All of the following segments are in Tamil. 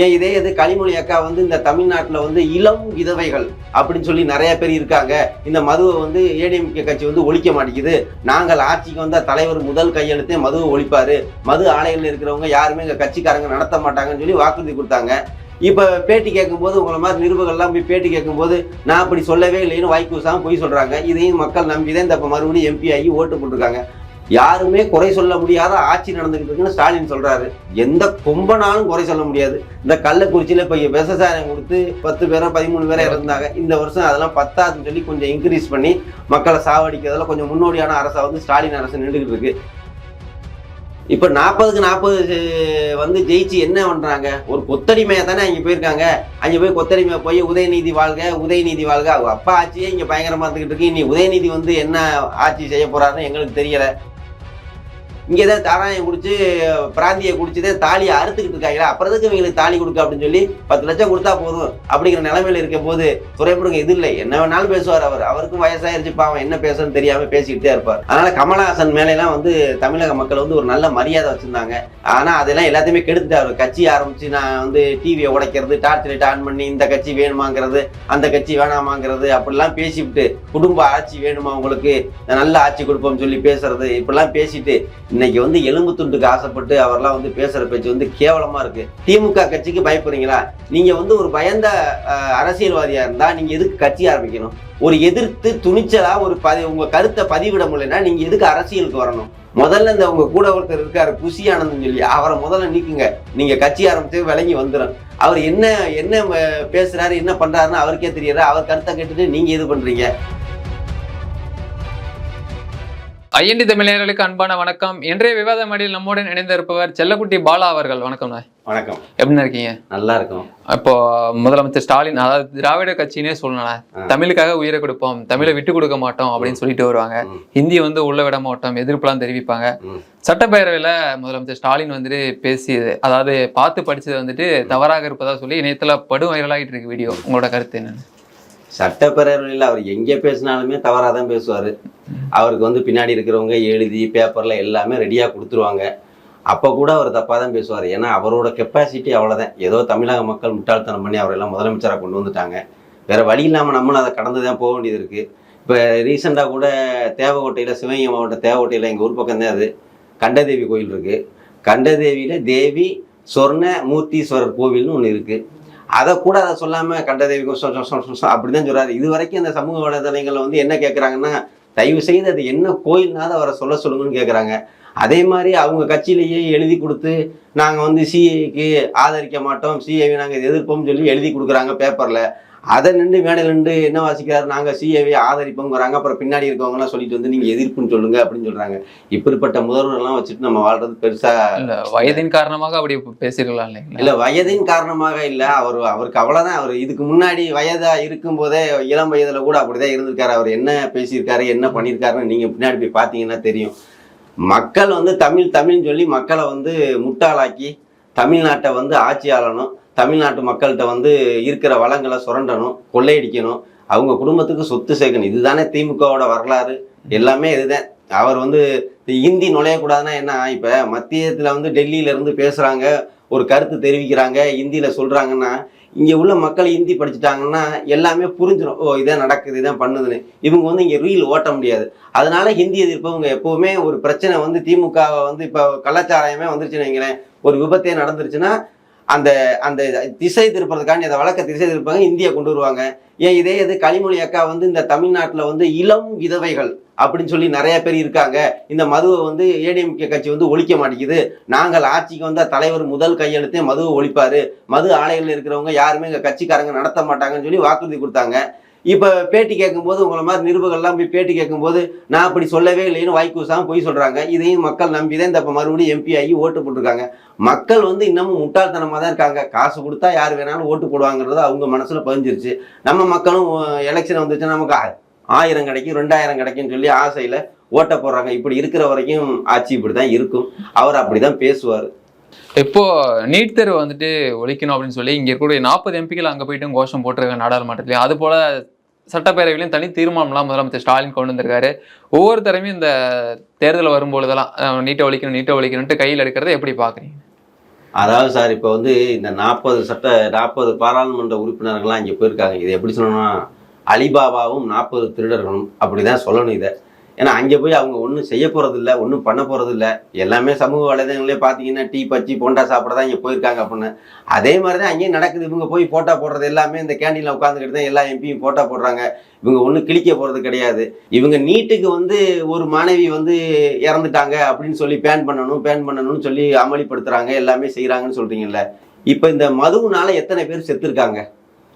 ஏன் இதே இது கனிமொழி அக்கா வந்து இந்த தமிழ்நாட்டில் வந்து இளம் விதவைகள் அப்படின்னு சொல்லி நிறைய பேர் இருக்காங்க. இந்த மதுவை வந்து ஏடிஎம்கே கட்சி வந்து ஒழிக்க மாட்டேங்குது. நாங்கள் ஆட்சிக்கு வந்த தலைவர் முதல் கையெழுத்தே மதுவை ஒழிப்பார். மது ஆலைகளில் இருக்கிறவங்க யாருமே எங்கள் கட்சிக்காரங்க நடத்த மாட்டாங்கன்னு சொல்லி வாக்குறுதி கொடுத்தாங்க. இப்போ பேட்டி கேட்கும்போது உங்களை மாதிரி நிருபர்கள்லாம் போய் பேட்டி கேட்கும்போது நான் அப்படி சொல்லவே இல்லைன்னு வாய்க்கு சாமி போய் சொல்கிறாங்க இதையும் மக்கள் நம்பி தான் இந்த இப்போ மறுபடியும் எம்பி ஆகி ஓட்டு போட்டிருக்காங்க. யாருமே குறை சொல்ல முடியாத ஆட்சி நடந்துகிட்டு இருக்குன்னு ஸ்டாலின் சொல்றாரு. எந்த கொம்பனாலும் குறை சொல்ல முடியாது. இந்த கள்ளக்குறிச்சியில இப்ப விவசாயம் கொடுத்து பத்து பேரோ பதிமூணு பேரோ இருந்தாங்க. இந்த வருஷம் அதெல்லாம் பத்தாதுன்னு சொல்லி கொஞ்சம் இன்க்ரீஸ் பண்ணி மக்களை சாவடிக்கிறதுல கொஞ்சம் முன்னோடியான அரசா வந்து ஸ்டாலின் அரசு நின்றுகிட்டு இருக்கு. இப்போ நாற்பதுக்கு நாற்பது வந்து ஜெயிச்சு என்ன பண்றாங்க? ஒரு கொத்தடிமையா தானே அங்கே போயிருக்காங்க. அங்கே போய் கொத்தடிமை போய் உதயநிதி வாழ்க உதயநிதி வாழ்க. அவங்க அப்பா ஆட்சியே இங்கே பயங்கரமா இருந்துகிட்டு இருக்கு. இனி உதயநிதி வந்து என்ன ஆட்சி செய்ய போறாருன்னு எங்களுக்கு தெரியல. இங்கே தான் தாராயம் குடிச்சு பிராந்தியை குடிச்சுதே தாலியை அறுத்துக்கிட்டு இருக்காங்களா அப்புறம் எதுக்கு இவங்களுக்கு தாலி கொடுக்க அப்படின்னு சொல்லி பத்து லட்சம் கொடுத்தா போதும் அப்படிங்கிற நிலைமையில இருக்க போது துறைப்படுங்க இது இல்லை. என்ன வேணாலும் பேசுவார் அவர். அவருக்கும் வயசாயிருச்சு பாவம் என்ன பேசணும்னு தெரியாம பேசிக்கிட்டே இருப்பார். அதனால கமலஹாசன் மேலாம் வந்து தமிழக மக்கள் வந்து ஒரு நல்ல மரியாதை வச்சிருந்தாங்க. ஆனா அதெல்லாம் எல்லாத்தையுமே கெடுத்துட்டாரு. கட்சி ஆரம்பிச்சு நான் வந்து டிவியை உடைக்கிறது டார்ச் லைட் ஆன் பண்ணி இந்த கட்சி வேணுமாங்கிறது அந்த கட்சி வேணாமாங்கிறது அப்படிலாம் பேசிவிட்டு குடும்ப ஆட்சி வேணுமா உங்களுக்கு? நல்ல ஆட்சி கொடுப்போம்னு சொல்லி பேசுறது இப்படிலாம் பேசிட்டு இன்னைக்கு வந்து எலும்பு துண்டுக்கு ஆசைப்பட்டு அவர்லாம் வந்து பேசுற பேச்சு வந்து கேவலமா இருக்கு. திமுக கட்சிக்கு பயப்படுறீங்களா? நீங்க வந்து ஒரு பயந்த அரசியல்வாதியாக அரசியல்வாதியா இருந்தா நீங்க எதுக்கு கட்சி ஆரம்பிக்கணும்? ஒரு எதிர்த்து துணிச்சலா ஒரு பதி உங்க கருத்தை பதிவிட முடியலன்னா நீங்க எதுக்கு அரசியலுக்கு வரணும்? முதல்ல இந்த உங்க கூட ஒருத்தர் இருக்காரு குஷி ஆனந்தம் சொல்லி அவரை முதல்ல நீக்குங்க. நீங்க கட்சி ஆரம்பித்து விளங்கி வந்துடும் அவர் என்ன என்ன பேசுகிறாரு பேசுறாரு என்ன பண்றாருன்னு அவருக்கே தெரியாது. அவர் கருத்தை கேட்டுட்டு நீங்க இது பண்றீங்க? ஐஎன்டி தமிழர்களுக்கு அன்பான வணக்கம். இன்றைய விவாத மடியில் நம்முடன் இணைந்திருப்பவர் செல்லக்குட்டி பாலா அவர்கள். வணக்கம் வணக்கம். எப்படி இருக்கீங்க? நல்லா இருக்கும். இப்போ முதலமைச்சர் ஸ்டாலின் அதாவது திராவிட கட்சினே சொல்லலாம் ஆ. தமிழுக்காக உயிரை கொடுப்போம் தமிழை விட்டு கொடுக்க மாட்டோம் அப்படின்னு சொல்லிட்டு வருவாங்க. ஹிந்தி வந்து உள்ள விட மாட்டோம் எதிர்ப்புலாம் தெரிவிப்பாங்க. சட்டப்பேரவையில முதலமைச்சர் ஸ்டாலின் வந்துட்டு பேசியது அதாவது பார்த்து படிச்சது வந்துட்டு தவறாக இருப்பதா சொல்லி இணையத்துல படு வைரலாகிட்டு இருக்கு வீடியோ. உங்களோட கருத்து என்னன்னு? சட்டப்பேரவையில் அவர் எங்கே பேசினாலுமே தவறாக தான் பேசுவார். அவருக்கு வந்து பின்னாடி இருக்கிறவங்க எழுதி பேப்பரில் எல்லாமே ரெடியாக கொடுத்துருவாங்க. அப்போ கூட அவர் தப்பாக தான் பேசுவார். ஏன்னா அவரோட கெப்பாசிட்டி அவ்வளோதான். ஏதோ தமிழக மக்கள் முட்டாள்தனம் பண்ணி அவரெல்லாம் முதலமைச்சராக கொண்டு வந்துட்டாங்க. வேறு வழி இல்லாமல் நம்மளும் அதை கடந்து தான் போக வேண்டியது இருக்குது இப்போ ரீசெண்டாக கூட தேவகோட்டையில் சிவகங்கை மாவட்டம் தேவகோட்டையில் எங்கள் ஊர் பக்கம் தான் அது. கண்டதேவி கோயில் இருக்குது கண்டதேவியில் தேவி சொர்ண மூர்த்தீஸ்வரர் கோவில்னு ஒன்று இருக்குது அதை கூட அதை சொல்லாமல் கண்டதேவி அப்படி தான் சொல்கிறாரு இது வரைக்கும் அந்த சமூக வலைதளங்களில் வந்து என்ன கேட்குறாங்கன்னா தயவு செய்து அது என்ன கோயில்னாவது அவரை சொல்ல சொல்லுங்கன்னு கேட்குறாங்க அதே மாதிரி அவங்க கட்சியிலேயே எழுதி கொடுத்து நாங்கள் வந்து சிஏக்கு ஆதரிக்க மாட்டோம் சிஏவை நாங்கள் எதிர்ப்போம்னு சொல்லி எழுதி கொடுக்குறாங்க பேப்பரில் அதை நின்று மேடையில் நின்று என்ன வாசிக்கிறாரு? நாங்கள் சிஏவை ஆதரிப்போங்கிறாங்க அப்புறம் பின்னாடி இருக்கவங்கலாம் சொல்லிட்டு வந்து நீங்கள் எதிர்ப்புன்னு சொல்லுங்க அப்படின்னு சொல்கிறாங்க இப்படிப்பட்ட முதல்வரெல்லாம் வச்சுட்டு நம்ம வாழ்றது பெருசாக இல்ல வயதின் காரணமாக அப்படி பேசிருக்கலாம் இல்லைங்களா? இல்ல வயதின் காரணமாக இல்ல. அவர் அவருக்கு அவ்வளவுதான். அவர் இதுக்கு முன்னாடி வயதா இருக்கும்போதே இளம் வயதுல கூட அப்படிதான் இருந்திருக்காரு. அவர் என்ன பேசியிருக்காரு என்ன பண்ணியிருக்காருன்னு நீங்க பின்னாடி போய் பார்த்தீங்கன்னா தெரியும். மக்கள் வந்து தமிழ் தமிழ்னு சொல்லி மக்களை வந்து முட்டாளாக்கி தமிழ்நாட்டை வந்து ஆட்சி ஆளணும் தமிழ்நாட்டு மக்கள்கிட்ட வந்து இருக்கிற வளங்களை சுரண்டணும் கொள்ளையடிக்கணும். அவங்க குடும்பத்துக்கு சொத்து சேர்க்கணும். இதுதானே திமுகவோட வரலாறு. எல்லாமே இதுதான். அவர் வந்து இந்தி நுழையக்கூடாதுன்னா என்ன? இப்போ மத்தியத்தில் வந்து டெல்லியிலேருந்து பேசுகிறாங்க ஒரு கருத்து தெரிவிக்கிறாங்க இந்தியில் சொல்கிறாங்கன்னா இங்கே உள்ள மக்கள் ஹிந்தி படிச்சுட்டாங்கன்னா எல்லாமே புரிஞ்சிடும் ஓ இதான் நடக்குது இதான் பண்ணுதுன்னு. இவங்க வந்து இங்கே ரீல் ஓட்ட முடியாது. அதனால ஹிந்தி எதிர்ப்பவங்க எப்போவுமே ஒரு பிரச்சனை வந்து திமுக வந்து இப்போ கலாச்சாரமே வந்துருச்சுன்னு வைங்களேன். ஒரு விபத்தே நடந்துருச்சுன்னா அந்த அந்த திசை திருப்புறதுக்காண்டி அந்த வழக்கை திசை திருப்பாங்க இந்தியா கொண்டு வருவாங்க. ஏன் இதே இது கனிமொழி அக்கா வந்து இந்த தமிழ்நாட்டில் வந்து இளம் விதவைகள் அப்படின்னு சொல்லி நிறைய பேர் இருக்காங்க. இந்த மதுவை வந்து ஏடிஎம்கே கட்சி வந்து ஒழிக்க மாட்டேங்குது. நாங்கள் ஆட்சிக்கு வந்த தலைவர் முதல் கையெழுத்தே மதுவை ஒழிப்பாரு. மது ஆலைகளில் இருக்கிறவங்க யாருமே எங்கள் கட்சிக்காரங்க நடத்த மாட்டாங்கன்னு சொல்லி வாக்குறுதி கொடுத்தாங்க. இப்போ பேட்டி கேட்கும்போது உங்களை மாதிரி நிருபர்கள்லாம் போய் பேட்டி கேட்கும்போது நான் அப்படி சொல்லவே இல்லைன்னு வாய்க்கூசாமல் போய் சொல்கிறாங்க இதையும் மக்கள் நம்பி தான் இந்த இப்போ மறுபடியும் எம்பி ஆகி ஓட்டு போட்டிருக்காங்க. மக்கள் வந்து இன்னமும் முட்டாள்தனமாக தான் இருக்காங்க. காசு கொடுத்தா யார் வேணாலும் ஓட்டு போடுவாங்கிறது அவங்க மனசில் பதிஞ்சிருச்சு. நம்ம மக்களும் எலெக்ஷன் வந்துச்சுன்னா நமக்கு ஆ- ஆயிரம் கிடைக்கும் ரெண்டாயிரம் கிடைக்கும்னு சொல்லி ஆசையில் ஓட்ட போடுறாங்க. இப்படி இருக்கிற வரைக்கும் ஆட்சி இப்படி தான் இருக்கும். அவர் அப்படி தான் பேசுவார். இப்போ நீட் தேர்வு வந்துட்டு ஒழிக்கணும் அப்படின்னு சொல்லி இங்க இருக்கக்கூடிய நாற்பது எம்பிக்கள் அங்க போயிட்டு கோஷம் போட்டிருக்காங்க நாடாளுமன்றத்திலயும். அது போல சட்டப்பேரவையிலும் தனி தீர்மானம்லாம் முதலமைச்சர் ஸ்டாலின் கொண்டு வந்திருக்காரு. ஒவ்வொரு தடவையும் இந்த தேர்தல் வரும்பொழுதெல்லாம் நீட்டை ஒழிக்கணும் நீட்டை ஒழிக்கணும்ட்டு கையில் எடுக்கிறத எப்படி பாக்குறீங்க அதாவது சார் இப்போ வந்து இந்த நாற்பது சட்ட நாற்பது பாராளுமன்ற உறுப்பினர்கள்லாம் இங்கே போயிருக்காங்க. இதை எப்படி சொல்லணும்னா அலிபாபாவும் நாற்பது திருடர்களும் அப்படி தான் சொல்லணும் இதை. ஏன்னா அங்கே போய் அவங்க ஒன்றும் செய்ய போகிறதில்ல ஒன்றும் பண்ண போகிறதில்ல எல்லாமே சமூக வலைதளங்களே பார்த்தீங்கன்னா டீ பச்சி போண்டா சாப்பிட தான் இங்கே போயிருக்காங்க அப்படின்னு. அதே மாதிரி தான் அங்கேயும் நடக்குது. இவங்க போய் ஃபோட்டோ போடுறது எல்லாமே இந்த கேண்டீனில் உட்காந்துக்கிட்டு தான் எல்லா எம்பியும் ஃபோட்டோ போடுறாங்க. இவங்க ஒன்றும் கிழிக்க போகிறது கிடையாது. இவங்க நீட்டுக்கு வந்து ஒரு மாணவி வந்து இறந்துட்டாங்க அப்படின்னு சொல்லி பேன் பண்ணணும் பேன் பண்ணணும்னு சொல்லி அமளிப்படுத்துகிறாங்க எல்லாமே செய்கிறாங்கன்னு சொல்கிறீங்கல்ல இப்போ இந்த மதுவுனால எத்தனை பேர் செத்துருக்காங்க?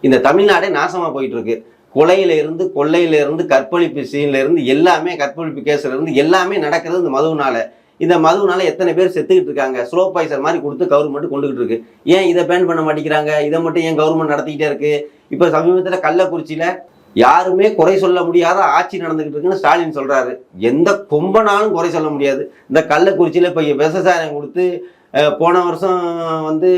இந்த தமிழ்நாடே நாசமாக போயிட்டுருக்கு கொலையிலிருந்து கொள்ளையிலிருந்து கற்பழிப்பு சீன்லேருந்து எல்லாமே கற்பழிப்பு கேஸ்லேருந்து எல்லாமே நடக்கிறது இந்த மதுவுனால. இந்த மதுவுனால எத்தனை பேர் செத்துக்கிட்டு இருக்காங்க? ஸ்லோ பாய்சர் மாதிரி கொடுத்து கவர்மெண்ட் கொண்டுகிட்டு இருக்கு. ஏன் இதை பேன் பண்ண மாட்டேங்கிறாங்க? இதை மட்டும் ஏன் கவர்மெண்ட் நடத்திக்கிட்டே இருக்கு? இப்போ சமீபத்தில் கள்ளக்குறிச்சியில் யாருமே குறை சொல்ல முடியாத ஆட்சி நடந்துகிட்டு இருக்குன்னு ஸ்டாலின் சொல்றாரு. எந்த கொம்பனாலும் குறை சொல்ல முடியாது. இந்த கள்ளக்குறிச்சியில் இப்போ விவசாயம் கொடுத்து போன வருஷம் வந்து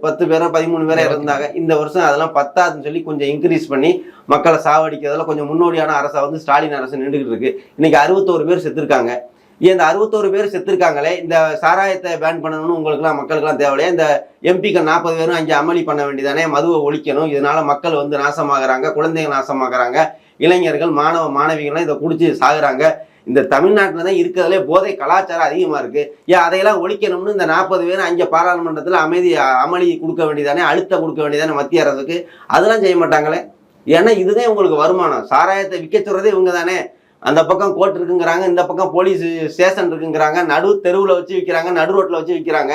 பத்து பேரோ பதிமூணு பேரோ இருந்தாங்க. இந்த வருஷம் அதெல்லாம் பத்தாதுன்னு சொல்லி கொஞ்சம் இன்க்ரீஸ் பண்ணி மக்களை சாவடிக்கிறதுல கொஞ்சம் முன்னோடியான அரசா வந்து ஸ்டாலின் அரசு நின்றுகிட்டு இருக்கு. இன்னைக்கு அறுபத்தோரு பேர் செத்துருக்காங்க. இந்த அறுபத்தோரு பேர் செத்துருக்காங்களே? இந்த சாராயத்தை பேன் பண்ணணும்னு உங்களுக்குலாம் மக்களுக்குலாம் தேவையில்லையா? இந்த எம்பிக்கள் நாற்பது பேரும் அங்கே அமளி பண்ண வேண்டியதானே? மதுவை ஒழிக்கணும். இதனால மக்கள் வந்து நாசமாகறாங்க குழந்தைங்க நாசமாகறாங்க. இளைஞர்கள் மாணவ மாணவிகள்லாம் இதை குடிச்சு சாகுறாங்க. இந்த தமிழ்நாட்டில் தான் இருக்கிறதுலே போதை கலாச்சாரம் அதிகமாக இருக்குது ஏன் அதையெல்லாம் ஒழிக்கணும்னு இந்த நாற்பது பேர் அங்கே பாராளுமன்றத்தில் அமைதி அமளி கொடுக்க வேண்டியதானே அழுத்தம் கொடுக்க வேண்டியதானே மத்திய அரசுக்கு? அதெல்லாம் செய்ய மாட்டாங்களே? ஏன்னா இதுதான் உங்களுக்கு வருமானம். சாராயத்தை விற்க சொல்கிறதே இவங்க தானே அந்த பக்கம் கோர்ட் இருக்குங்கிறாங்க இந்த பக்கம் போலீஸ் ஸ்டேஷன் இருக்குங்கிறாங்க நடு தெருவில் வச்சு விற்கிறாங்க நடு ரோட்டில் வச்சு விற்கிறாங்க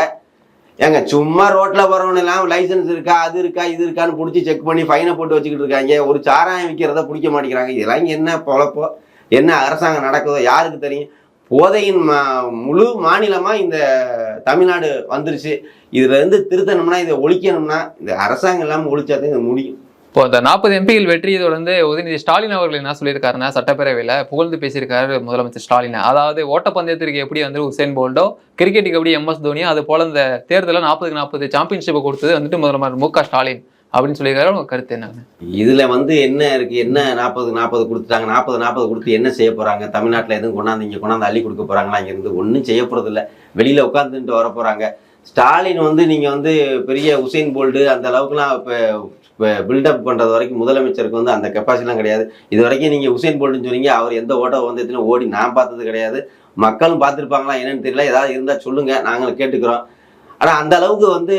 ஏங்க சும்மா ரோட்டில் போகிறவனெல்லாம் லைசன்ஸ் இருக்கா அது இருக்கா இது இருக்கான்னு பிடிச்சி செக் பண்ணி ஃபைனை போட்டு வச்சுக்கிட்டு இருக்காங்க. ஒரு சாராயம் விற்கிறத பிடிக்க மாட்டேங்கிறாங்க. இதெல்லாம் இங்கே என்ன பொழப்போ? என்ன அரசாங்கம் நடக்குதோ யாருக்கு தெரியும்? போதையின் மா முழு மாநிலமாக இந்த தமிழ்நாடு வந்துருச்சு. இதுலேருந்து திருத்தணும்னா இதை ஒழிக்கணும்னா இந்த அரசாங்கம் இல்லாமல் ஒழிச்சாதான் இது முடியும். இப்போ இந்த நாற்பது எம்பிகள் வெற்றியை தொடர்ந்து உதயநிதி ஸ்டாலின் அவர்கள் என்ன சொல்லியிருக்காருன்னா சட்டப்பேரவையில் புகழ்ந்து பேசியிருக்காரு முதலமைச்சர் ஸ்டாலின். அதாவது ஓட்டப்பந்தயத்திற்கு எப்படி வந்து உசேன் போல்டோ கிரிக்கெட்டுக்கு எப்படி எம்எஸ் தோனியோ அது போல இந்த தேர்தலில் நாற்பதுக்கு நாற்பது சாம்பியன்ஷிப்பை கொடுத்தது வந்துட்டு முதலமைச்சர் மு க ஸ்டாலின். அப்படின்னு சொல்லியிருக்காரு. உங்கள் கருத்து என்னங்க? இதுல வந்து என்ன இருக்கு? என்ன நாற்பது நாற்பது கொடுத்துட்டாங்க. நாற்பது நாற்பது கொடுத்து என்ன செய்ய போறாங்க? தமிழ்நாட்டில் எதுவும் கொண்டாந்து இங்கே கொண்டாந்து அள்ளி கொடுக்க போறாங்களா? இங்க இருந்து ஒன்றும் செய்ய போறது இல்லை வெளியில உட்காந்துட்டு வர போறாங்க. ஸ்டாலின் வந்து நீங்க வந்து பெரிய உசைன் போல்டு அந்த அளவுக்குலாம் இப்போ பில்டப் பண்ணுறது வரைக்கும் முதலமைச்சருக்கு வந்து அந்த கெப்பாசிட்டிலாம் கிடையாது. இது வரைக்கும் நீங்கள் உசைன் போல்டுன்னு சொன்னீங்க. அவர் எந்த ஓட்டம் வந்து ஓடி நான் பார்த்தது கிடையாது. மக்களும் பார்த்துருப்பாங்களா என்னன்னு தெரியல. ஏதாவது இருந்தால் சொல்லுங்கள் நாங்களும் கேட்டுக்கிறோம். ஆனால் அந்த அளவுக்கு வந்து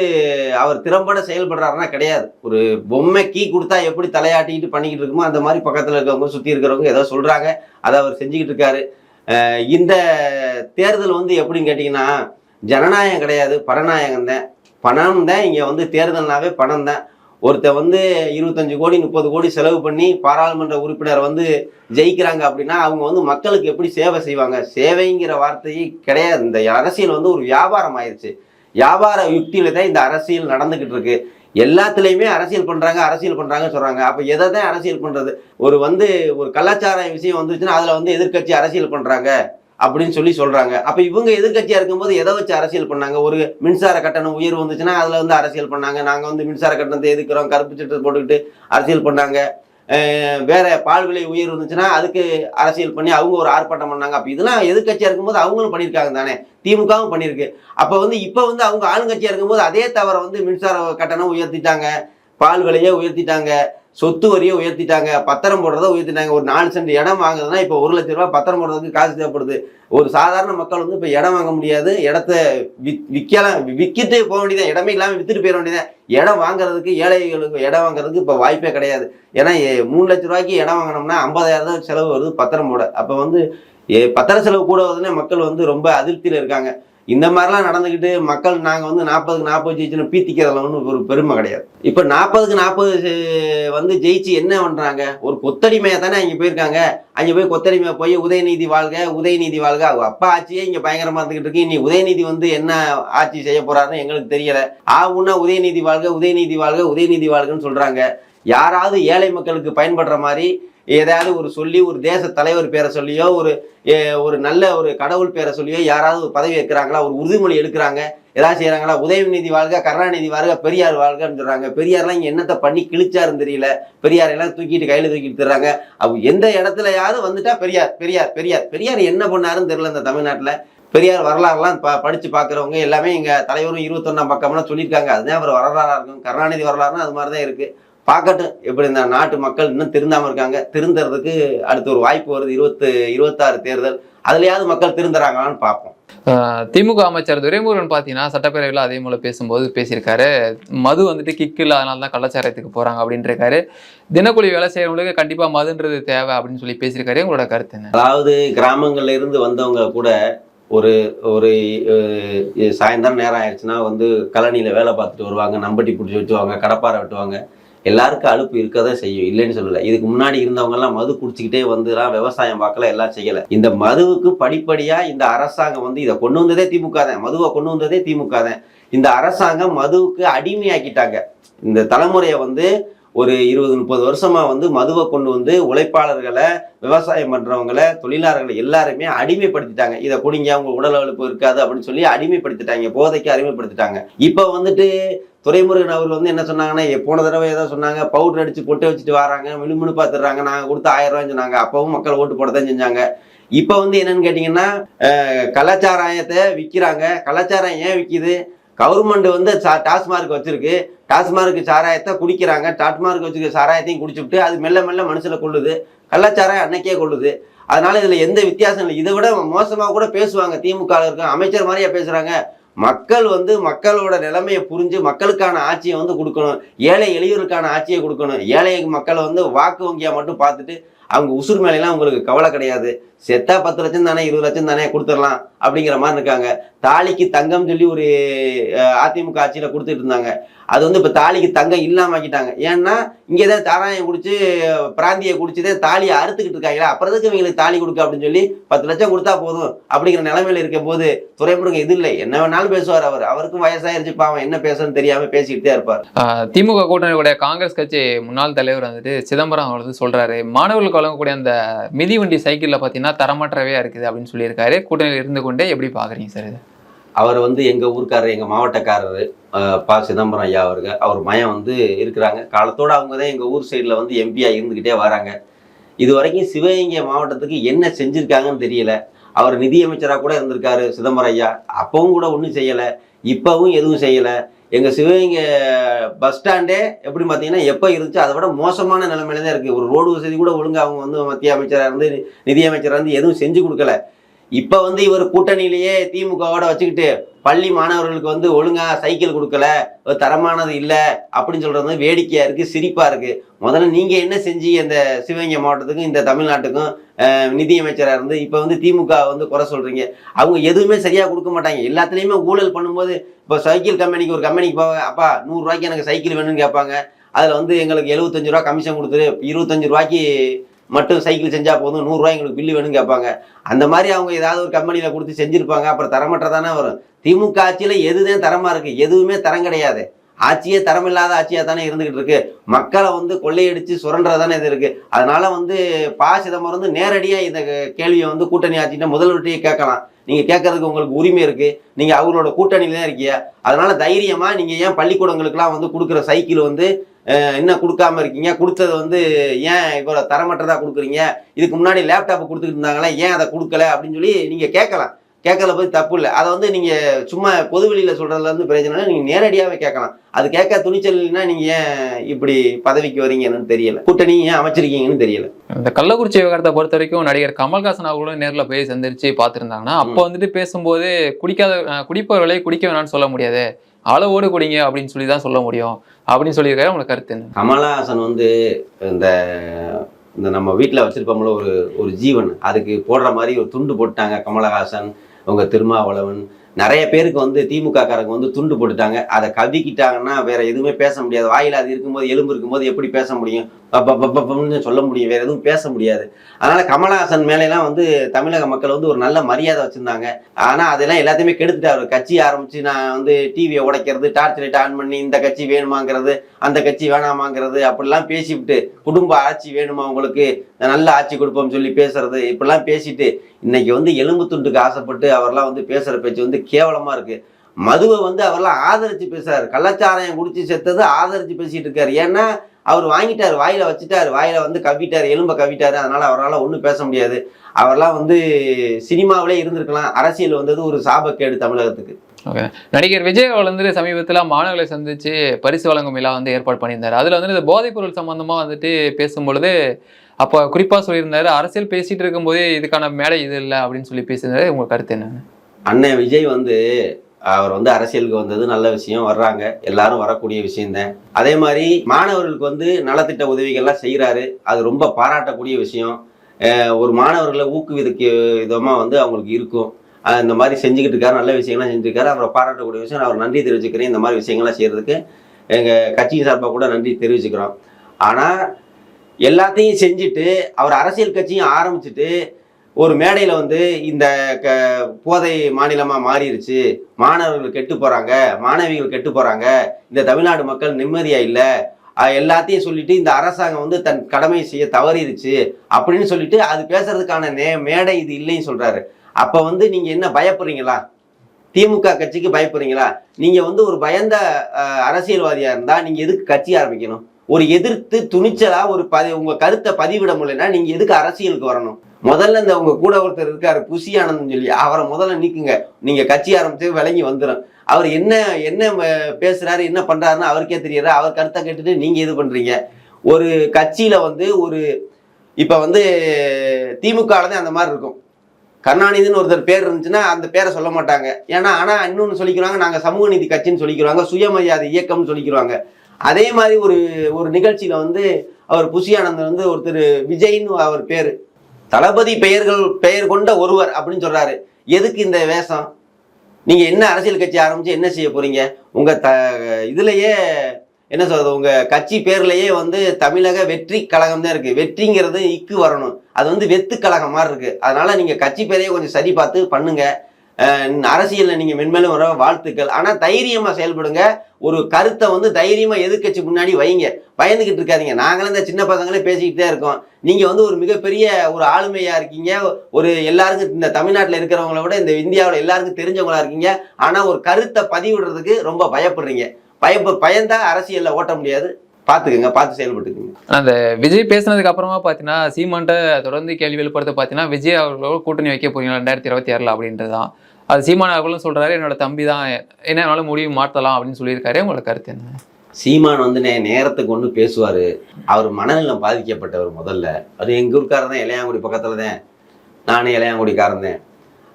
அவர் திறம்பட செயல்படுறாருன்னா கிடையாது. ஒரு பொம்மை கீ கொடுத்தா எப்படி தலையாட்டிக்கிட்டு பண்ணிக்கிட்டு இருக்குமோ அந்த மாதிரி பக்கத்தில் இருக்கவங்க சுற்றி இருக்கிறவங்க ஏதோ சொல்கிறாங்க அதை அவர் செஞ்சுக்கிட்டு இருக்காரு. இந்த தேர்தல் வந்து எப்படின்னு கேட்டிங்கன்னா ஜனநாயகம் கிடையாது பரநாயகம் தான். பணம் தான் இங்கே வந்து தேர்தல்னாவே பணம் தான். ஒருத்தர் வந்து இருபத்தஞ்சு கோடி முப்பது கோடி செலவு பண்ணி பாராளுமன்ற உறுப்பினர் வந்து ஜெயிக்கிறாங்க அப்படின்னா அவங்க வந்து மக்களுக்கு எப்படி சேவை செய்வாங்க? சேவைங்கிற வார்த்தையே கிடையாது. இந்த அரசியல் வந்து ஒரு வியாபாரம் ஆயிடுச்சு வியாபார யுக்தியில தான் இந்த அரசியல் நடந்துகிட்டு இருக்கு. எல்லாத்துலேயுமே அரசியல் பண்ணுறாங்க அரசியல் பண்ணுறாங்கன்னு சொல்கிறாங்க அப்போ எதை தான் அரசியல் பண்ணுறது ஒரு வந்து ஒரு கலாச்சார விஷயம் வந்துச்சுன்னா அதில் வந்து எதிர்க்கட்சி அரசியல் பண்ணுறாங்க அப்படின்னு சொல்லி சொல்கிறாங்க அப்போ இவங்க எதிர்கட்சியாக இருக்கும்போது எதை வச்சு அரசியல் பண்ணாங்க? ஒரு மின்சார கட்டணம் உயர்வு வந்துச்சுன்னா அதில் வந்து அரசியல் பண்ணாங்க. நாங்கள் வந்து மின்சார கட்டணத்தை எதுக்குறோம்? கருப்பு சட்டத்தை போட்டுக்கிட்டு அரசியல் பண்ணாங்க. வேற பால் விலை உயர் இருந்துச்சுன்னா அதுக்கு அரசியல் பண்ணி அவங்க ஒரு ஆர்ப்பாட்டம் பண்ணாங்க. அப்போ இதெல்லாம் எதிர்கட்சியாக இருக்கும்போது அவங்களும் பண்ணியிருக்காங்க தானே. திமுகவும் பண்ணியிருக்கு. அப்போ வந்து இப்போ வந்து அவங்க ஆளுங்கட்சியாக இருக்கும்போது அதே தவிர வந்து மின்சார கட்டணம் உயர்த்திட்டாங்க. பால் விலையை உயர்த்திட்டாங்க. சொத்து வரியை உயர்த்திட்டாங்க பத்திரம் போடுறதை உயர்த்திட்டாங்க. ஒரு நாலு சென்ட் இடம் வாங்குதுன்னா இப்போ ஒரு லட்ச ரூபா பத்திரம் போடுறதுக்கு காசு தேவைப்படுது. ஒரு சாதாரண மக்கள் வந்து இப்போ இடம் வாங்க முடியாது. இடத்த வி விற்கலாம் விற்கிட்டு போக வேண்டியதான் இடமே இல்லாமல் வித்துட்டு போயிட வேண்டியதான் இடம் வாங்குறதுக்கு ஏழைகளுக்கு இடம் வாங்குறதுக்கு இப்போ வாய்ப்பே கிடையாது. ஏன்னா மூணு லட்ச ரூபாய்க்கு இடம் வாங்கினோம்னா ஐம்பதாயிரம் தான் செலவு வருது பத்திரம் போட. அப்போ வந்து பத்திர செலவு கூட வருதுன்னா மக்கள் வந்து ரொம்ப அதிருப்தியில் இருக்காங்க. இந்த மாதிரிலாம் நடந்துக்கிட்டு மக்கள் நாங்கள் வந்து நாற்பதுக்கு நாற்பது ஜெயிச்சுன்னு பீத்திக்கிறதுல ஒன்றும் ஒரு பெருமை கிடையாது. இப்போ நாற்பதுக்கு நாற்பது வந்து ஜெயிச்சு என்ன பண்ணுறாங்க ஒரு கொத்தடிமையாக தானே அங்கே போயிருக்காங்க. அங்கே போய் கொத்தடிமையாக போய் உதயநிதி வாழ்க உதயநிதி வாழ்க. அவங்க அப்பா ஆட்சியே இங்கே பயங்கரமாக இருந்துகிட்டு இருக்கு. இனி உதயநிதி வந்து என்ன ஆட்சி செய்ய போறாருன்னு எங்களுக்கு தெரியலை. ஆகுன்னா உதயநிதி வாழ்க உதயநிதி வாழ்க உதயநிதி வாழ்கன்னு சொல்கிறாங்க யாராவது ஏழை மக்களுக்கு பயன்படுற மாதிரி ஏதாவது ஒரு சொல்லி ஒரு தேச தலைவர் பேரை சொல்லியோ ஒரு ஒரு நல்ல ஒரு கடவுள் பேரை சொல்லியோ யாராவது ஒரு பதவி வைக்கிறாங்களா ஒரு உறுதிமொழி எடுக்கிறாங்க ஏதாவது செய்கிறாங்களா உதயநிதி வாழ்க கருணாநிதி வாழ்க பெரியார் வாழ்கன்னு சொல்கிறாங்க பெரியார்லாம் இங்கே என்னத்தை பண்ணி கிழிச்சாருன்னு தெரியல. பெரியார் எல்லாம் தூக்கிட்டு கையில் தூக்கிட்டு தர்றாங்க. அவங்க எந்த இடத்துலையாவது வந்துட்டா பெரியார் பெரியார் பெரியார். பெரியார் என்ன பண்ணாருன்னு தெரியல இந்த தமிழ்நாட்டில். பெரியார் வரலாறுலாம் ப படித்து பார்க்குறவங்க எல்லாமே எங்கள் தலைவரும் இருபத்தொன்னாம் பக்கம்லாம் சொல்லியிருக்காங்க. அதுதான் அவர் வரலாறாக இருக்கும். கருணாநிதி வரலாறுனா அது மாதிரி தான் இருக்குது பார்க்கட்டும். இப்படி இந்த நாட்டு மக்கள் இன்னும் திருந்தாம இருக்காங்க. திருந்துறதுக்கு அடுத்து ஒரு வாய்ப்பு வருது. இருபத்து இருபத்தாறு தேர்தல். அதுலயாவது மக்கள் திருந்துறாங்களான்னு பார்ப்போம். திமுக அமைச்சர் துரைமுருகன் பார்த்தீங்கன்னா சட்டப்பேரவையில் அதே போல பேசும்போது பேசியிருக்காரு. மது வந்துட்டு கிக்கு இல்லை அதனால தான் கள்ளச்சாரத்துக்கு போறாங்க அப்படின்ட்டு தினக்கூலி வேலை செய்யறவங்களுக்கு கண்டிப்பா மதுன்றது தேவை அப்படின்னு சொல்லி பேசியிருக்காரு. உங்களோட கருத்து என்ன? அதாவது கிராமங்கள்ல இருந்து வந்தவங்க கூட ஒரு ஒரு சாயந்தரம் நேரம் ஆயிடுச்சுன்னா வந்து கழனியில் வேலை பார்த்துட்டு வருவாங்க. நம்பட்டி பிடிச்சி வெட்டுவாங்க கடப்பாரை வெட்டுவாங்க. எல்லாருக்கும் அலுப்பு இருக்க தான் செய்யும். இல்லைன்னு சொல்லல. இதுக்கு முன்னாடி இருந்தவங்க எல்லாம் மது குடிச்சிக்கிட்டே வந்துலாம் விவசாயம் பார்க்கல எல்லாம் செய்யல. இந்த மதுவுக்கு படிப்படியா இந்த அரசாங்கம் வந்து இதை கொண்டு வந்ததே திமுக தான். மதுவை கொண்டு வந்ததே திமுக தான். இந்த அரசாங்கம் மதுவுக்கு அடிமையாக்கிட்டாங்க. இந்த தலைமுறையை வந்து ஒரு இருபது முப்பது வருஷமா வந்து மதுவை கொண்டு வந்து உழைப்பாளர்களை விவசாயம் பண்றவங்களை தொழிலாளர்களை எல்லாருமே அடிமைப்படுத்திட்டாங்க. இதை குடிங்க அவங்க உடல் உழைப்பு இருக்காது அப்படின்னு சொல்லி அடிமைப்படுத்திட்டாங்க. போதைக்கு அடிமைப்படுத்திட்டாங்க. இப்போ வந்துட்டு துறைமுருகன் அவர் வந்து என்ன சொன்னாங்கன்னா போன தடவை ஏதோ சொன்னாங்க பவுடர் அடிச்சு பொட்டை வச்சுட்டு வராங்க மினுமினு பார்த்துடுறாங்க நாங்கள் கொடுத்து ஆயிரம் ரூபாய் சொன்னாங்க. அப்பவும் மக்கள் ஓட்டு போட தான் செஞ்சாங்க. இப்போ வந்து என்னன்னு கேட்டிங்கன்னா கலாச்சாராயத்தை விற்கிறாங்க கலாச்சாரம் ஏன் விற்கிது கவர்மெண்ட் வந்து சா- டாஸ்மார்க் வச்சிருக்கு. டாஸ்மார்க் சாராயத்தை குடிக்கிறாங்க. டாஸ்மார்க் வச்சுருக்க சாராயத்தையும் குடிச்சுட்டு அது மெல்ல மெல்ல மனுஷனை கொள்ளுது கள்ளச்சாராயம் அன்னைக்கே கொள்ளுது அதனால இதில் எந்த வித்தியாசம் இல்லை. இதை விட மோசமாக கூட பேசுவாங்க. திமுக இருக்க அமைச்சர் மாதிரியா பேசுகிறாங்க மக்கள் வந்து மக்களோட நிலைமையை புரிஞ்சு மக்களுக்கான ஆட்சியை வந்து கொடுக்கணும். ஏழை எளியோருக்கான ஆட்சியை கொடுக்கணும். ஏழை மக்களை வந்து வாக்கு வங்கியாக மட்டும் பார்த்துட்டு அவங்க உசுர் மேலாம் உங்களுக்கு கவலை கிடையாது. செத்தா பத்து லட்சம் தானே இருபது லட்சம் தானே கொடுத்துடலாம் அப்படிங்கிற மாதிரி இருக்காங்க. தாலிக்கு தங்கம் சொல்லி ஒரு அதிமுக ஆட்சியில் கொடுத்துட்டு இருந்தாங்க. அது வந்து இப்போ தாலிக்கு தங்கம் இல்லாம ஆக்கிட்டாங்க. ஏன்னா இங்கே ஏதாவது தாராயம் குடிச்சு பிராந்தியை குடிச்சுதே தாலியை அறுத்துக்கிட்டு இருக்காங்களா? அப்புறம் இவங்களுக்கு தாலி கொடுக்க அப்படின்னு சொல்லி பத்து லட்சம் கொடுத்தா போதும் அப்படிங்கிற நிலைமையில இருக்க போது துறைமுருங்க இது இல்லை? என்ன வேணாலும் பேசுவார் அவர். அவருக்கும் வயசாயிருச்சு பாவம். என்ன பேசணும்னு தெரியாம பேசிக்கிட்டே இருப்பார். திமுக கூட்டணியுடைய காங்கிரஸ் கட்சி முன்னாள் தலைவர் வந்துட்டு சிதம்பரம் அவர் வந்து சொல்றாரு மாணவர்களுக்கு வழங்கக்கூடிய அந்த மிதிவண்டி சைக்கிளில் பார்த்தீங்கன்னா தரமற்றவையா இருக்குது அப்படின்னு சொல்லியிருக்காரு. கூட்டணியில் இருந்து கொண்டே எப்படி பாக்குறீங்க சார் இது? அவர் வந்து எங்கள் ஊர்க்காரர் எங்கள் மாவட்டக்காரர் பா ப. சிதம்பரம் ஐயா அவர்கள் அவர் மயம் வந்து இருக்கிறாங்க. காலத்தோட அவங்க தான் எங்கள் ஊர் சைடில் வந்து எம்பியாக இருந்துக்கிட்டே வராங்க. இது வரைக்கும் சிவகங்கை மாவட்டத்துக்கு என்ன செஞ்சுருக்காங்கன்னு தெரியல. அவர் நிதியமைச்சராக கூட இருந்திருக்காரு சிதம்பரம் ஐயா. அப்பவும் கூட ஒன்றும் செய்யலை. இப்போவும் எதுவும் செய்யலை. எங்கள் சிவகங்கை பஸ் ஸ்டாண்டே எப்படி பார்த்தீங்கன்னா எப்போ இருந்துச்சு அதை விட மோசமான நிலைமையில தான் இருக்குது ஒரு ரோடு வசதி கூட ஒழுங்காக அவங்க வந்து மத்திய அமைச்சராக இருந்து நிதியமைச்சராக இருந்து எதுவும் செஞ்சு கொடுக்கல. இப்போ வந்து இவர் கூட்டணியிலேயே திமுகவோட வச்சுக்கிட்டு பள்ளி மாணவர்களுக்கு வந்து ஒழுங்கா சைக்கிள் கொடுக்கல ஒரு தரமானது இல்லை அப்படின்னு சொல்றது வந்து வேடிக்கையா இருக்கு சிரிப்பா இருக்கு. முதல்ல நீங்க என்ன செஞ்சு இந்த சிவகங்கை மாவட்டத்துக்கும் இந்த தமிழ்நாட்டுக்கும் நிதியமைச்சராக இருந்து இப்போ வந்து திமுக வந்து குறை சொல்றீங்க? அவங்க எதுவுமே சரியா கொடுக்க மாட்டாங்க. எல்லாத்துலேயுமே ஊழல் பண்ணும்போது இப்போ சைக்கிள் கம்பெனிக்கு ஒரு கம்பெனிக்கு போவாங்க அப்பா நூறுரூவாய்க்கு எனக்கு சைக்கிள் வேணும்னு கேட்பாங்க. அதில் வந்து எங்களுக்கு எழுபத்தஞ்சு ரூபா கமிஷன் கொடுத்துரு இருபத்தஞ்சு ரூபாய்க்கு மட்டும் சைக்கிள் செஞ்சால் போதும் நூறுரூவா எங்களுக்கு பில்லு வேணும்னு கேட்பாங்க. அந்த மாதிரி அவங்க ஏதாவது ஒரு கம்பெனியில் கொடுத்து செஞ்சுருப்பாங்க. அப்புறம் தரமற்றதானே வரும். திமுக ஆட்சியில் எதுதான் தரமாக இருக்குது எதுவுமே தரம் கிடையாது. ஆட்சியே தரமில்லாத ஆட்சியாக தானே இருந்துகிட்டு இருக்கு. மக்களை வந்து கொள்ளையடிச்சு சுரண்டுறதானே இது இருக்கு. அதனால வந்து பா சிதம்பரம் வந்து நேரடியாக இந்த கேள்வியை வந்து கூட்டணி ஆட்சிட்ட முதல்வர்கிட்டயே கேட்கலாம். நீங்கள் கேட்கறதுக்கு உங்களுக்கு உரிமை இருக்கு. நீங்கள் அவங்களோட கூட்டணியில தான் இருக்கீங்க. அதனால தைரியமாக நீங்கள் ஏன் பள்ளிக்கூடங்களுக்குலாம் வந்து கொடுக்குற சைக்கிள் வந்து இன்னும் கொடுக்காம இருக்கீங்க. கொடுத்தது வந்து ஏன் இவ்வளோ தரமற்றதா கொடுக்குறீங்க? இதுக்கு முன்னாடி லேப்டாப் கொடுத்துக்கிட்டு இருந்தாங்களே? ஏன் அதை கொடுக்கல? அப்படின்னு சொல்லி நீங்க கேட்கலாம். கேட்கல போய் தப்பு இல்லை. அதை வந்து நீங்க சும்மா பொது வெளியில சொல்றதுல இருந்து பிரயோஜனம் இல்லை. நீங்க நேரடியாவே கேட்கலாம். அது கேட்க துணிச்சல் இல்லைன்னா நீங்க ஏன் இப்படி பதவிக்கு வரீங்கன்னு தெரியல. கூட்டணி ஏன் அமைச்சிருக்கீங்கன்னு தெரியல. இந்த கள்ளக்குறிச்சி விவகாரத்தை பொறுத்த வரைக்கும் நடிகர் கமல்ஹாசன் அவர்களும் நேர்ல போய் சந்திச்சு பார்த்துருந்தாங்கன்னா அப்போ வந்துட்டு பேசும்போது குடிக்காத குடிப்பவர்களை குடிக்க வேணாம்னு சொல்ல முடியாது. அளவோடு குடிங்க அப்படின்னு சொல்லி தான் சொல்ல முடியும். அப்படின்னு சொல்லியிருக்காரு. உங்களுக்கு கருத்து என்ன? கமலஹாசன் வந்து இந்த இந்த நம்ம வீட்டில் வச்சிருப்போம்ல ஒரு ஒரு ஜீவன். அதுக்கு போடுற மாதிரி ஒரு துண்டு போட்டாங்க கமலஹாசன் உங்கள் திருமாவளவன். நிறைய பேருக்கு வந்து திமுக காரங்க வந்து துண்டு போட்டுட்டாங்க. அதை கவிக்கிட்டாங்கன்னா வேற எதுவுமே பேச முடியாது. வாயில் அது இருக்கும்போது எலும்பு இருக்கும்போது எப்படி பேச முடியும்? பப்பன்னு சொல்ல முடியும் வேற எதுவும் பேச முடியாது. அதனால கமலஹாசன் மேலெல்லாம் வந்து தமிழக மக்கள் வந்து ஒரு நல்ல மரியாதை வச்சிருந்தாங்க. ஆனா அதெல்லாம் எல்லாத்தையுமே கெடுத்துட்டாரு. கட்சி ஆரம்பிச்சு நான் வந்து டிவியை உடைக்கிறது டார்ச் லைட் ஆன் பண்ணி இந்த கட்சி வேணுமாங்கிறது அந்த கட்சி வேணாமாங்கிறது அப்படிலாம் பேசிவிட்டு குடும்ப ஆட்சி வேணுமா உங்களுக்கு? நல்ல ஆட்சி கொடுப்போம் சொல்லி பேசுறது இப்படிலாம் பேசிட்டு இன்னைக்கு வந்து எலும்பு துண்டுக்கு ஆசைப்பட்டு அவர்லாம் வந்து பேசுற பேச்சு வந்து கேவலமா இருக்கு. மதுவை வந்து அவரெல்லாம் ஆதரிச்சு பேசுறாரு. கள்ளச்சாராயம் குடிச்சு செத்தது ஆதரிச்சு பேசிட்டு இருக்காரு. ஏன்னா அவர் வாங்கிட்டாரு வாயில வச்சுட்டாரு வாயில வந்து கவ்விட்டாரு எலும்ப கவ்விட்டாரு. அதனால அவரால் ஒன்றும் பேச முடியாது. அவரெல்லாம் வந்து சினிமாவிலே இருந்திருக்கலாம். அரசியல் வந்தது ஒரு சாபக்கேடு தமிழகத்துக்கு. நடிகர் விஜய் அவர் வந்து சமீபத்தில் மாணவர்களை சந்திச்சு பரிசு வழங்கும் விழா வந்து ஏற்பாடு பண்ணியிருந்தாரு. அதுல வந்து இந்த போதைப் பொருள் சம்பந்தமா வந்துட்டு பேசும்பொழுது அப்போ குறிப்பா சொல்லியிருந்தாரு அரசியல் பேசிட்டு இருக்கும்போதே இதுக்கான மேடை இது இல்லை அப்படின்னு சொல்லி பேசியிருந்தாரு. உங்க கருத்து என்ன அண்ணன் விஜய் வந்து அவர் வந்து அரசியலுக்கு வந்தது நல்ல விஷயம் வர்றாங்க. எல்லாரும் வரக்கூடிய விஷயம்தான். அதே மாதிரி மாணவர்களுக்கு வந்து நலத்திட்ட உதவிகள்லாம் செய்கிறாரு அது ரொம்ப பாராட்டக்கூடிய விஷயம். ஒரு மாணவர்களை ஊக்குவிக்க விதமாக வந்து அவங்களுக்கு இருக்கும். இந்த மாதிரி செஞ்சுக்கிட்டு இருக்காரு நல்ல விஷயங்கள்லாம் செஞ்சுருக்காரு அவரை பாராட்டக்கூடிய விஷயம். அவர் நன்றி தெரிவிச்சுக்கிறேன். இந்த மாதிரி விஷயங்கள்லாம் செய்கிறதுக்கு எங்கள் கட்சியின் சார்பாக கூட நன்றி தெரிவிச்சுக்கிறோம். ஆனால் எல்லாத்தையும் செஞ்சுட்டு அவர் அரசியல் கட்சியும் ஆரம்பிச்சுட்டு ஒரு மேடையில் வந்து இந்த க போதை மாநிலமாக மாறிடுச்சு மாணவர்கள் கெட்டு போகிறாங்க மாணவிகள் கெட்டு போகிறாங்க இந்த தமிழ்நாடு மக்கள் நிம்மதியாக இல்லை. எல்லாத்தையும் சொல்லிட்டு இந்த அரசாங்கம் வந்து தன் கடமையை செய்ய தவறிடுச்சு அப்படின்னு சொல்லிட்டு அது பேசுறதுக்கான நே மேடை இது இல்லைன்னு சொல்றாரு. அப்போ வந்து நீங்க என்ன பயப்படுறீங்களா? திமுக கட்சிக்கு பயப்படுறீங்களா? நீங்க வந்து ஒரு பயந்த அரசியல்வாதியாக அரசியல்வாதியா இருந்தா நீங்க எதுக்கு கட்சி ஆரம்பிக்கணும்? ஒரு எதிர்த்து துணிச்சலா ஒரு பதி உங்க கருத்தை பதிவிட முடியலன்னா நீங்க எதுக்கு அரசியலுக்கு வரணும்? முதல்ல இந்த உங்க கூட ஒருத்தர் இருக்காரு புசி ஆனந்தம் சொல்லி அவரை முதல்ல நீக்குங்க. நீங்க கட்சி ஆரம்பிச்சு விளங்கி வந்துடும் அவர் என்ன என்ன பேசுறாரு என்ன பண்றாருன்னு அவருக்கே தெரியாது. அவர் கருத்தை கேட்டுட்டு நீங்க இது பண்றீங்க. ஒரு கட்சியில வந்து ஒரு இப்ப வந்து திமுக அந்த மாதிரி இருக்கும். கருணாநிதினு ஒருத்தர் பேர் இருந்துச்சுன்னா அந்த பேரை சொல்ல மாட்டாங்க. ஏன்னா ஆனா இன்னொன்று சொல்லிக்கிறாங்க நாங்க சமூக நீதி கட்சின்னு சொல்லிக்கிறாங்க சுயமரியாதை இயக்கம்னு சொல்லிக்கிறாங்க. அதே மாதிரி ஒரு ஒரு நிகழ்ச்சியில வந்து அவர் புஷியானந்தன் வந்து ஒருத்தர் விஜய்னு அவர் பேர். தளபதி பெயர்கள் பெயர் கொண்ட ஒருவர் அப்படின்னு சொல்றாரு. எதுக்கு இந்த வேஷம்? நீங்க என்ன அரசியல் கட்சி ஆரம்பிச்சு என்ன செய்ய போறீங்க? உங்க த இதுலயே என்ன சொல்றது உங்க கட்சி பேர்லயே வந்து தமிழக வெற்றி கழகம் தான் இருக்கு. வெற்றிங்கிறது இக்கு வரணும். அது வந்து வெத்து கழகம் மாதிரி இருக்கு. அதனால நீங்க கட்சி பேரையே கொஞ்சம் சரி பார்த்து பண்ணுங்க. அரசியலில் நீங்கள் மென்மேலும் வர வாழ்த்துக்கள். ஆனால் தைரியமாக செயல்படுங்க. ஒரு கருத்தை வந்து தைரியமாக எதிர்க்கட்சி முன்னாடி வைங்க. பயந்துக்கிட்டு இருக்காதீங்க. நாங்களும் இந்த சின்ன பசங்களே பேசிக்கிட்டே இருக்கோம். நீங்கள் வந்து ஒரு மிகப்பெரிய ஒரு ஆளுமையாக இருக்கீங்க. ஒரு எல்லாருக்கும் இந்த தமிழ்நாட்டில் இருக்கிறவங்கள விட இந்த இந்தியாவில் எல்லாருக்கும் தெரிஞ்சவங்களா இருக்கீங்க. ஆனால் ஒரு கருத்தை பதிவிடுறதுக்கு ரொம்ப பயப்படுறீங்க. பயப்ப பயந்தால் அரசியலில் ஓட்ட முடியாது. பார்த்துக்குங்க பார்த்து செயல்பட்டுக்குங்க. அந்த விஜய் பேசினதுக்கு அப்புறமா பார்த்தீங்கன்னா சீமான்ட்ட தொடர்ந்து கேள்வி எழுப்புறது பார்த்தீங்கன்னா விஜய் அவர்களோட கூட்டணி வைக்க போறீங்க ரெண்டாயிரத்தி இருபத்தி ஆறில் அப்படின்றது தான் அது சீமான் அவர்களும் சொல்கிறாரு என்னோட தம்பி தான் என்ன என்னால முடிவு மாற்றலாம் அப்படின்னு சொல்லியிருக்காரு. உங்களோட கருத்து என்ன? சீமான் வந்து நே நேரத்துக்கு ஒன்று பேசுவார். அவர் மனநலம் பாதிக்கப்பட்டவர் முதல்ல. அது எங்கள் ஊருக்காரர் தான் இளையாங்குடி பக்கத்தில் தான் நானே இளையாங்குடிக்காரன் தான்.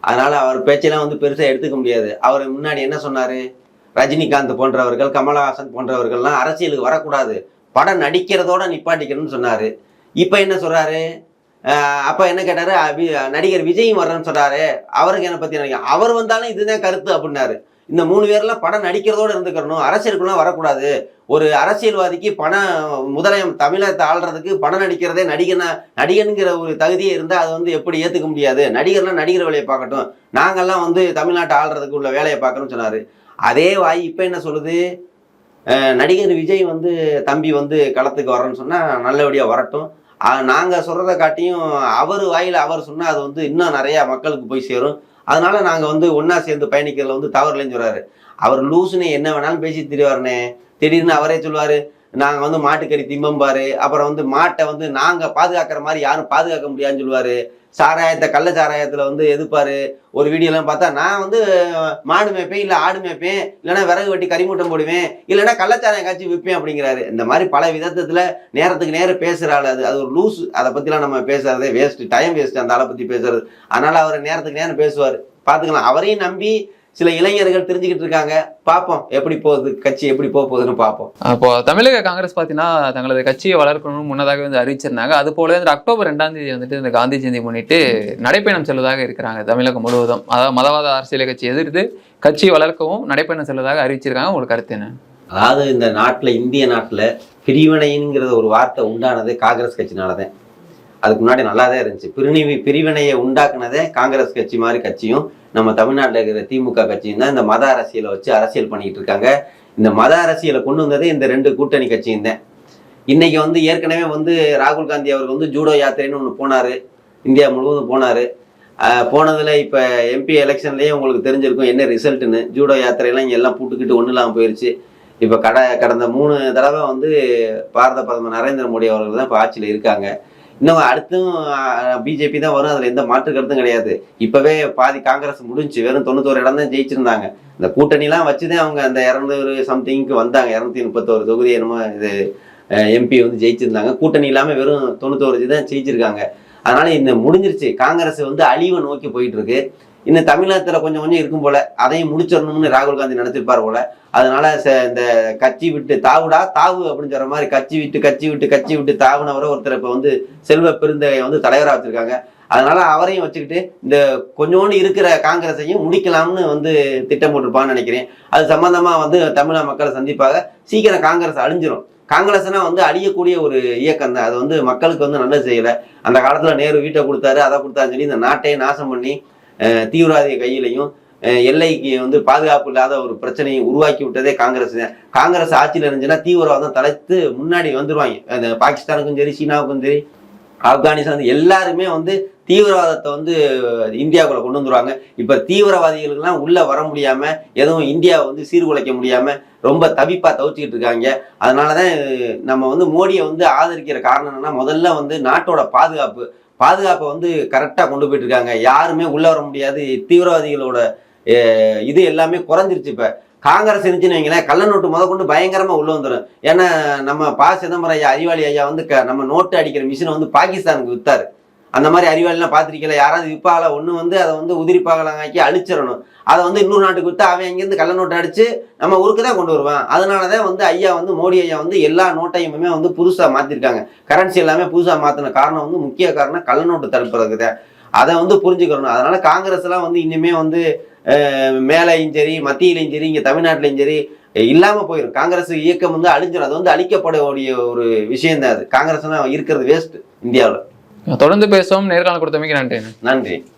அதனால் அவர் பேச்செல்லாம் வந்து பெருசாக எடுத்துக்க முடியாது. அவர் முன்னாடி என்ன சொன்னார்? ரஜினிகாந்த் போன்றவர்கள் கமலஹாசன் போன்றவர்கள்லாம் அரசியலுக்கு வரக்கூடாது. படம் நடிக்கிறதோட நிப்பாட்டிக்கணும்னு சொன்னார். இப்போ என்ன சொல்கிறாரு அப்போ என்ன கேட்டார்? நடிகர் விஜயும் வர்றேன்னு சொல்கிறாரு அவருக்கு என்னை பற்றி நினைக்கிறேன் அவர் வந்தாலும் இதுதான் கருத்து அப்படின்னாரு. இந்த மூணு பேர்லாம் படம் நடிக்கிறதோடு இருந்துக்கிறணும் அரசியலுக்குலாம் வரக்கூடாது. ஒரு அரசியல்வாதிக்கு பணம் முதலயம் தமிழகத்தை ஆள்றதுக்கு படம் நடிக்கிறதே நடிகனா நடிகனுங்கிற ஒரு தகுதியே இருந்தால் அது வந்து எப்படி ஏற்றுக்க முடியாது? நடிகர்லாம் நடிகர் வேலையை பார்க்கட்டும். நாங்கள்லாம் வந்து தமிழ்நாட்டை ஆள்றதுக்கு உள்ள வேலையை பார்க்கணும்னு சொன்னார். அதே வாய் இப்போ என்ன சொல்லுது? நடிகர் விஜய் வந்து தம்பி வந்து களத்துக்கு வரேன்னு சொன்னால் நல்லபடியாக வரட்டும். நாங்கள் சொல்கிறத காட்டியும் அவர் வாயில் அவர் சொன்னால் அது வந்து இன்னும் நிறையா மக்களுக்கு போய் சேரும். அதனால நாங்கள் வந்து ஒன்றா சேர்ந்து பயணிக்கிறதுல வந்து தவறு இல்லைன்னு சொல்கிறாரு அவர் லூசுன்னு என்ன வேணாலும் பேசி திரிவாருனே திடீர்னு அவரே சொல்லுவார் நாங்கள் வந்து மாட்டுக்கறி திம்பம்பாரு அப்புறம் வந்து மாட்டை வந்து நாங்கள் பாதுகாக்கிற மாதிரி யாரும் பாதுகாக்க முடியாதுன்னு சொல்லுவார். சாராயத்தை கள்ள சாராயத்தில் வந்து எதிர்ப்பார். ஒரு வீடியோலாம் பார்த்தா நான் வந்து மாடு மேய்ப்பேன் இல்லை ஆடு மேய்ப்பேன் இல்லைன்னா விறகு வெட்டி கறிமூட்டம் போடுவேன் இல்லைன்னா கள்ளச்சாராயம் காய்ச்சி விற்பேன் அப்படிங்கிறாரு. இந்த மாதிரி பல விதத்தில் நேரத்துக்கு நேரம் பேசுகிற ஆள் அது. அது ஒரு லூஸ் அதை பற்றிலாம் நம்ம பேசுறதே வேஸ்ட்டு டைம் வேஸ்ட்டு அந்த ஆளை பற்றி பேசுறது. அதனால அவர் நேரத்துக்கு நேரம் பேசுவார். பார்த்துக்கலாம். அவரையும் நம்பி சில இளைஞர்கள் தெரிஞ்சுக்கிட்டு இருக்காங்க. பார்ப்போம். எப்படி போகுது கட்சி எப்படி போக போகுதுன்னு பார்ப்போம். அப்போ தமிழக காங்கிரஸ் பார்த்தீங்கன்னா தங்களது கட்சியை வளர்க்கணும்னு முன்னதாக வந்து அறிவிச்சிருந்தாங்க. அது போல இந்த அக்டோபர் ரெண்டாம் தேதி வந்துட்டு இந்த காந்தி ஜெயந்தி முன்னிட்டு நடைப்பயணம் செல்வதாக இருக்கிறாங்க தமிழகம் முழுவதும். அதாவது மதவாத அரசியல் கட்சி எதிர்த்து கட்சியை வளர்க்கவும் நடைப்பயணம் செல்வதாக அறிவிச்சிருக்காங்க. உங்களுக்கு கருத்து என்ன? அதாவது இந்த நாட்டில் இந்திய நாட்டில் பிரிவினைங்கிறது ஒரு வார்த்தை உண்டானது காங்கிரஸ் கட்சினால தான் அதுக்கு முன்னாடி நல்லா தான் இருந்துச்சு. பிரிவினை பிரிவினையை உண்டாக்குனதே காங்கிரஸ் கட்சி மாதிரி கட்சியும் நம்ம தமிழ்நாட்டில் இருக்கிற திமுக கட்சியும் தான் இந்த மத அரசியலை வச்சு அரசியல் பண்ணிட்டு இருக்காங்க. இந்த மத அரசியலை கொண்டு வந்ததே இந்த ரெண்டு கூட்டணி கட்சியும் தான். இன்னைக்கு வந்து ஏற்கனவே வந்து ராகுல் காந்தி அவருக்கு வந்து ஜூடோ யாத்திரைன்னு ஒன்று போனார். இந்தியா முழுவதும் போனார். போனதில் இப்போ எம்பி எலெக்ஷன்லேயே உங்களுக்கு தெரிஞ்சிருக்கும் என்ன ரிசல்ட்டுன்னு ஜூடோ யாத்திரையெல்லாம் இங்கே எல்லாம் பூட்டுக்கிட்டு ஒன்றும் இல்லாம போயிருச்சு. இப்போ கட கடந்த மூணு தடவை வந்து பாரத பிரதமர் நரேந்திர மோடி அவர்கள் தான் இப்போ ஆட்சியில் இருக்காங்க. இன்னும் அடுத்தும் பிஜேபி தான் வரும். அதுல எந்த மாற்று கருத்தும் கிடையாது. இப்பவே பாதி காங்கிரஸ் முடிஞ்சு வெறும் தொண்ணூத்தோரு இடம் தான் ஜெயிச்சிருந்தாங்க. இந்த கூட்டணிலாம் வச்சுதான் அவங்க அந்த இரநூறு சம்திங்க்கு வந்தாங்க. இரநூத்தி முப்பத்தோரு தொகுதி என்னமோ இது எம்பி வந்து ஜெயிச்சிருந்தாங்க. கூட்டணி இல்லாம வெறும் தொண்ணூத்தோரு தான் ஜெயிச்சிருக்காங்க. அதனால இந்த முடிஞ்சிருச்சு. காங்கிரஸ் வந்து அழிவை நோக்கி போயிட்டு இருக்கு இன்னும் தமிழகத்தில் கொஞ்சம் கொஞ்சம் இருக்கும் போல. அதையும் முடிச்சிடணும்னு ராகுல் காந்தி நினைச்சிருப்பார் போல. அதனால ச- இந்த கட்சி விட்டு தாவுடா தாவு அப்படின்னு சொல்ற மாதிரி கட்சி விட்டு கட்சி விட்டு கட்சி விட்டு தாவுனவரை ஒருத்தர் இப்போ வந்து செல்வ பெருந்தகையை வந்து தலைவராக வச்சிருக்காங்க. அதனால அவரையும் வச்சுக்கிட்டு இந்த கொஞ்சோண்டு இருக்கிற காங்கிரஸையும் முடிக்கலாம்னு வந்து திட்டம் போட்டிருப்பான்னு நினைக்கிறேன். அது சம்பந்தமா வந்து தமிழக மக்களை சந்திப்பாக சீக்கிரம் காங்கிரஸ் அழிஞ்சிரும். காங்கிரஸ்னா வந்து அழியக்கூடிய ஒரு இயக்கம் தான். அது வந்து மக்களுக்கு வந்து நல்லது செய்யலை. அந்த காலத்தில் நேரு வீட்டை கொடுத்தாரு அதை கொடுத்தாருன்னு சொல்லி இந்த நாட்டையே நாசம் பண்ணி தீவிரவாதிய கையிலையும் எல்லைக்கு வந்து பாதுகாப்பு இல்லாத ஒரு பிரச்சனையை உருவாக்கி விட்டதே காங்கிரஸ். தான் காங்கிரஸ் ஆட்சியில் இருந்துச்சுன்னா தீவிரவாதம் தலைத்து முன்னாடி வந்துருவாங்க. அந்த பாகிஸ்தானுக்கும் சரி சீனாவுக்கும் சரி ஆப்கானிஸ்தான் எல்லாருமே வந்து தீவிரவாதத்தை வந்து இந்தியாவுக்குள்ள கொண்டு வந்துருவாங்க. இப்போ தீவிரவாதிகளுக்கெல்லாம் உள்ளே வர முடியாமல் எதுவும் இந்தியாவை வந்து சீர்குலைக்க முடியாமல் ரொம்ப தவிப்பாக தவிச்சிக்கிட்டு இருக்காங்க. அதனாலதான் நம்ம வந்து மோடியை வந்து ஆதரிக்கிற காரணம் என்னன்னா முதல்ல வந்து நாட்டோட பாதுகாப்பு பாதுகாப்பை வந்து கரெக்டாக கொண்டு போயிட்டு இருக்காங்க யாருமே உள்ள வர முடியாது. தீவிரவாதிகளோட இது எல்லாமே குறைஞ்சிருச்சு இப்போ. காங்கிரஸ் இருந்துச்சுன்னு வைங்களேன் கள்ள நோட்டு முத கொண்டு பயங்கரமாக உள்ளே வந்துடும் ஏன்னா நம்ம பா. சிதம்பரம் ஐயா அறிவாளி ஐயா வந்து க- நம்ம நோட்டு அடிக்கிற மிஷினை வந்து பாகிஸ்தானுக்கு விற்றாரு அந்த மாதிரி அறிவாளிலாம் பார்த்துருக்கல யாராவது விற்பாகல ஒன்று வந்து அதை வந்து உதிரி பாகலாங்கி அழிச்சிடணும். அதை வந்து இன்னொரு நாட்டுக்கு விட்டு அவன் இங்கேருந்து கள்ள நோட்டை அடித்து நம்ம ஊருக்கு தான் கொண்டு வருவான். அதனால தான் வந்து ஐயா வந்து மோடி ஐயா வந்து எல்லா நோட்டையுமே வந்து புதுசாக மாற்றிருக்காங்க கரன்சி எல்லாமே புதுசாக மாற்றின காரணம் வந்து முக்கிய காரணம் கள்ள நோட்டு தடுப்பதுக்கு தான். அதை வந்து புரிஞ்சுக்கணும். அதனால காங்கிரஸ்லாம் வந்து இனிமே வந்து மேலையும் சரி மத்தியிலையும் சரி இங்கே தமிழ்நாட்டிலையும் சரி இல்லாமல் போயிடும் காங்கிரஸ் இயக்கம் வந்து அழிஞ்சிடும் அது வந்து அழிக்கப்படக்கூடிய ஒரு விஷயம் தான் அது. காங்கிரஸ்லாம் இருக்கிறது வேஸ்ட் இந்தியாவில். தொடர்ந்து பேசுவோம். நேர்காணல் கொடுத்தமைக்கு நன்றி. நன்றி.